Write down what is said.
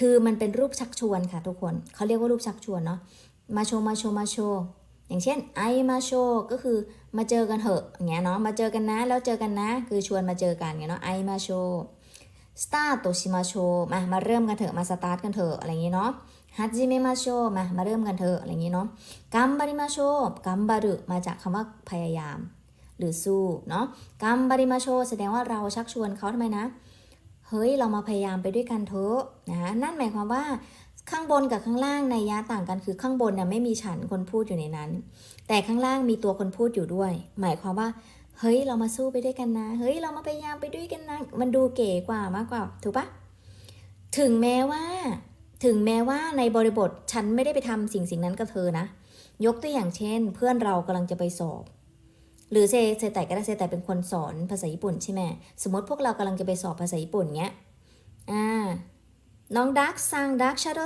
คือมันเป็นรูปชักชวนค่ะทุกคนเขาเรียกว่ารูปชักชวนเนาะมาโชว์มาโชว์มาโชว์อย่างเช่นไอมาโชว์ก็คือมาเจอกันเถอะอย่างเงี้ยเนาะมาเจอกันนะแล้วเจอกันนะ คือชวนมาเจอกันเงี้ยเนาะไอมาโชว์สตาร์ตชิมาโชว์มามาเริ่มกันเถอะมาสตาร์ทกันเถอะอะไรอย่างงี้เนาะฮัจิเมมาโชว์มามาเริ่มกันเถอะอะไรอย่างงี้เนาะกัมบาริมาโชว์กัมบารุมาจากคำว่าพยายาม หรือสู้เนาะกัมบาริมาโชว์แสดงว่าเราชักชวนเขาทำไมนะ เฮ้ยเรามาพยายามไปด้วยกันเถอะนะนั่นหมายความว่าข้างบนกับข้างล่างในยะต่างกันคือข้างบนเนี่ยไม่มีฉันคนพูดอยู่ในนั้น แต่ข้างล่างมีตัวคนพูดอยู่ด้วย หมายความว่า เฮ้ยเรามาสู้ไปด้วยกันนะ เฮ้ยเรามาพยายามไปด้วยกันนะ มันดูเก๋กว่ามากกว่า ถูกปะถึงแม้ว่า ถึงแม้ว่าในบริบทฉันไม่ได้ไปทำสิ่งสิ่งนั้นกับเธอนะ ยกตัวอย่างเช่น เพื่อนเรากำลังจะไปสอบ หรือเซเซแต่ก็ได้เซแต่เป็นคนสอนภาษาญี่ปุ่นใช่ไหมสมมติพวกเรากำลังจะไปสอบภาษาญี่ปุ่นเงี้ยอ่าน้องดักซังดักชาโด